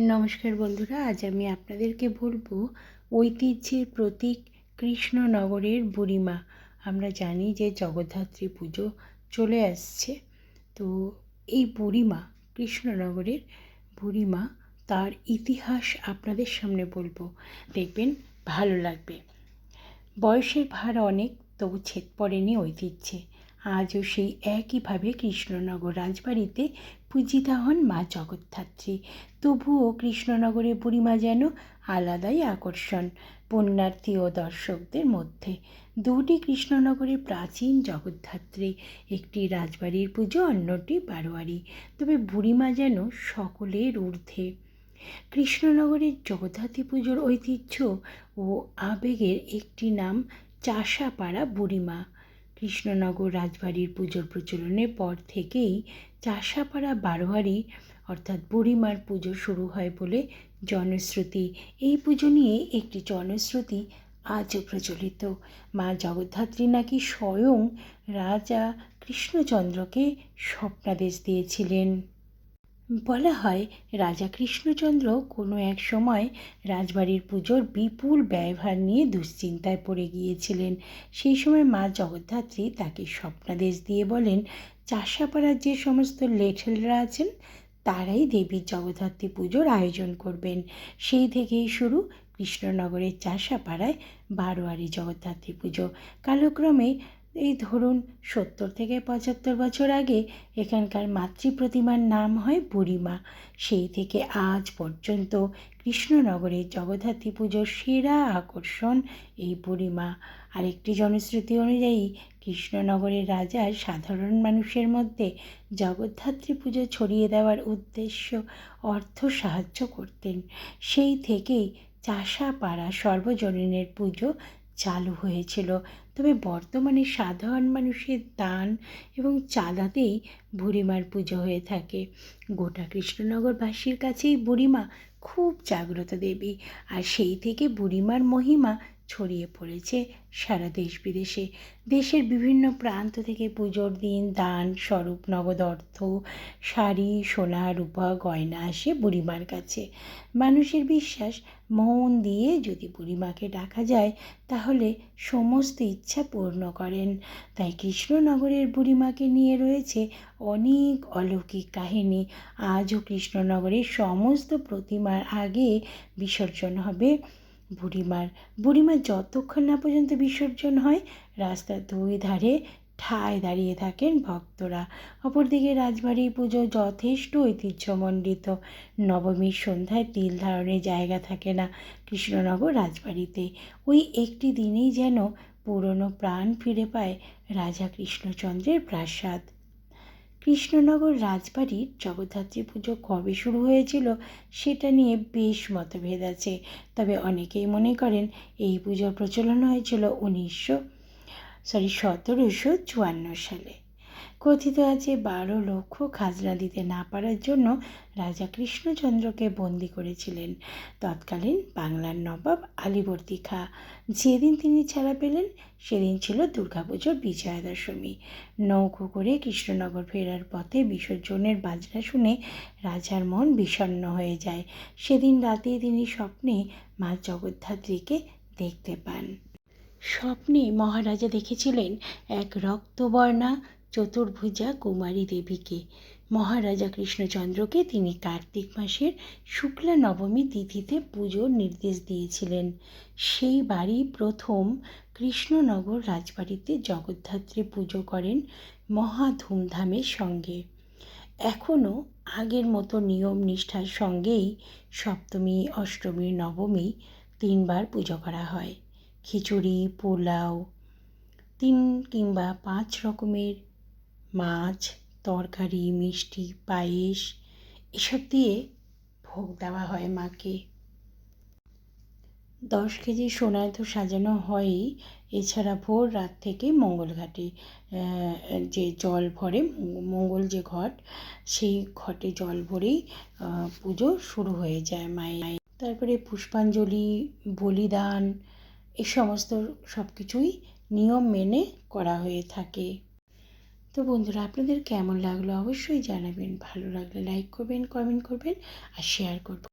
নমস্কার বন্ধুরা, আজ আমি আপনাদেরকে বলব ঐতিহ্যের প্রতীক কৃষ্ণনগরের বুড়িমা। আমরা জানি যে জগদ্ধাত্রী পুজো চলে আসছে। তো এই বুড়িমা, কৃষ্ণনগরের বুড়িমা, তার ইতিহাস আপনাদের সামনে বলব। দেখবেন ভালো লাগবে। বয়সের ভার অনেক, তবু ছেদ পড়েনি ঐতিহ্যে। আজও সেই একইভাবে কৃষ্ণনগর রাজবাড়িতে পূজিতা হন মা জগদ্ধাত্রী। তবুও কৃষ্ণনগরের বুড়িমা যেন আলাদাই আকর্ষণ পুণ্যার্থী ও দর্শকদের মধ্যে। দুটি কৃষ্ণনগরের প্রাচীন জগদ্ধাত্রী, একটি রাজবাড়ির পুজো, অন্যটি বারোয়ারি। তবে বুড়িমা যেন সকলের ঊর্ধ্বে। কৃষ্ণনগরের জগদ্ধাত্রী পুজোর ঐতিহ্য ও আবেগের একটি নাম চাষাপাড়া বুড়িমা। কৃষ্ণনগর রাজবাড়ির পুজোর প্রচলনের পর থেকেই চাষাপাড়া বারোয়ারি অর্থাৎ বুড়িমার পুজো শুরু হয় বলে জনশ্রুতি। এই পুজো নিয়ে একটি জনশ্রুতি আজও প্রচলিত। মা জগদ্ধাত্রী নাকি স্বয়ং রাজা কৃষ্ণচন্দ্রকে স্বপ্নাদেশ দিয়েছিলেন। বলা হয়, রাজা কৃষ্ণচন্দ্র কোনো এক সময় রাজবাড়ির পুজোর বিপুল ব্যয়ভার নিয়ে দুশ্চিন্তায় পড়ে গিয়েছিলেন। সেই সময় মা জগদ্ধাত্রী তাকে স্বপ্নাদেশ দিয়ে বলেন চাষাপাড়ার যে সমস্ত লেঠেলরা আছেন, তারাই দেবীর জগদ্ধাত্রী পুজোর আয়োজন করবেন। সেই থেকেই শুরু কৃষ্ণনগরের চাষাপাড়ায় বারোয়ারি জগদ্ধাত্রী পুজো। কালক্রমে এই ধরুন সত্তর থেকে পঁচাত্তর বছর আগে এখানকার মাতৃ প্রতিমার নাম হয় বুড়িমা। সেই থেকে আজ পর্যন্ত কৃষ্ণনগরের জগদ্ধাত্রী পুজোর সেরা আকর্ষণ এই বুড়িমা। আরেকটি জনশ্রুতি অনুযায়ী কৃষ্ণনগরের রাজা সাধারণ মানুষের মধ্যে জগদ্ধাত্রী পুজো ছড়িয়ে দেওয়ার উদ্দেশ্য অর্থ সাহায্য করতেন। সেই থেকেই চাষাপাড়া সর্বজনীনের পুজো চালু হয়েছিল। তবে বর্তমানে সাধারণ মানুষের দান এবং চাঁদাতেই বুড়িমার পুজো হয়ে থাকে। গোটা কৃষ্ণনগরবাসীর কাছেই বুড়িমা খুব জাগ্রত দেবী। আর সেই থেকে বুড়িমার মহিমা ছড়িয়ে পড়েছে সারা দেশ বিদেশে। দেশের বিভিন্ন প্রান্ত থেকে পুজোর দিন দান স্বরূপ, নগদ অর্থ, শাড়ি, সোনা, রূপা, গয়না আসে বুড়িমার কাছে। মানুষের বিশ্বাস, মন দিয়ে যদি বুড়িমাকে ডাকা যায়, তাহলে সমস্ত ইচ্ছা পূর্ণ করেন। তাই কৃষ্ণনগরের বুড়িমাকে নিয়ে রয়েছে অনেক অলৌকিক কাহিনী। আজও কৃষ্ণনগরের সমস্ত প্রতিমার আগে বিসর্জন হবে বুড়িমার বুড়িমার যতক্ষণ না পর্যন্ত বিসর্জন হয়, রাস্তার দুই ধারে ঠায় দাঁড়িয়ে থাকেন ভক্তরা। অপরদিকে রাজবাড়ি পুজো যথেষ্ট ঐতিহ্যমণ্ডিত। নবমীর সন্ধ্যায় তিল ধারণের জায়গা থাকে না কৃষ্ণনগর রাজবাড়িতে। ওই একটি দিনেই যেন পুরনো প্রাণ ফিরে পায় রাজা কৃষ্ণচন্দ্রের প্রাসাদ। কৃষ্ণনগর রাজবাড়ির জগদ্ধাত্রী পুজো কবে শুরু হয়েছিল সেটা নিয়ে বেশ মতভেদ আছে। তবে অনেকেই মনে করেন এই পুজোর প্রচলন হয়েছিল উনিশশো সরি সতেরোশো চুয়ান্ন সালে। কথিত আছে, বারো লক্ষ খাজনা দিতে না পারার জন্য রাজা কৃষ্ণচন্দ্রকে বন্দি করেছিলেন। তৎকালীন বাংলার নবাব আলীবর্দী খা যেদিন তিনি ছাড়া পেলেন, সেদিন ছিল দুর্গাপুজোর বিজয়া দশমী নৌকো করে কৃষ্ণনগর ফেরার পথে বিসর্জনের বাজনা শুনে রাজার মন বিষণ্ন হয়ে যায়। সেদিন রাতে তিনি স্বপ্নে মা জগদ্ধাত্রীকে দেখতে পান। স্বপ্নে মহারাজা দেখেছিলেন এক রক্তবর্ণা চতুর্ভুজা কুমারী দেবীকে। মহারাজা কৃষ্ণচন্দ্রকে তিনি কার্তিক মাসের শুক্লা নবমী তিথিতে পুজোর নির্দেশ দিয়েছিলেন। সেই বাড়ি প্রথম কৃষ্ণনগর রাজবাড়িতে জগদ্ধাত্রী পুজো করেন মহা ধুমধামের সঙ্গে। এখনও আগের মতো নিয়ম নিষ্ঠার সঙ্গেই সপ্তমী, অষ্টমী, নবমী তিনবার পুজো করা হয়। খিচুড়ি, পোলাও, তিন কিংবা পাঁচ রকমের মাছ, তরকারি, মিষ্টি, পায়েস, এসব দিয়ে ভোগ দেওয়া হয় মাকে। দশ কেজি সোনায় তো সাজানো হয়ই, এছাড়া ভোর রাত থেকে মঙ্গলঘাটে যে জল ভরে মঙ্গল যে ঘট, সেই ঘটে জল ভরেই পুজো শুরু হয়ে যায় মায়ের। তারপরে পুষ্পাঞ্জলি, বলিদান এই সমস্ত সব কিছুই নিয়ম মেনে করা হয়ে থাকে। তো বন্ধুরা, আপনাদের কেমন লাগল অবশ্যই জানাবেন। ভালো লাগলে লাইক করবেন কমেন্ট করবেন আর শেয়ার করবেন।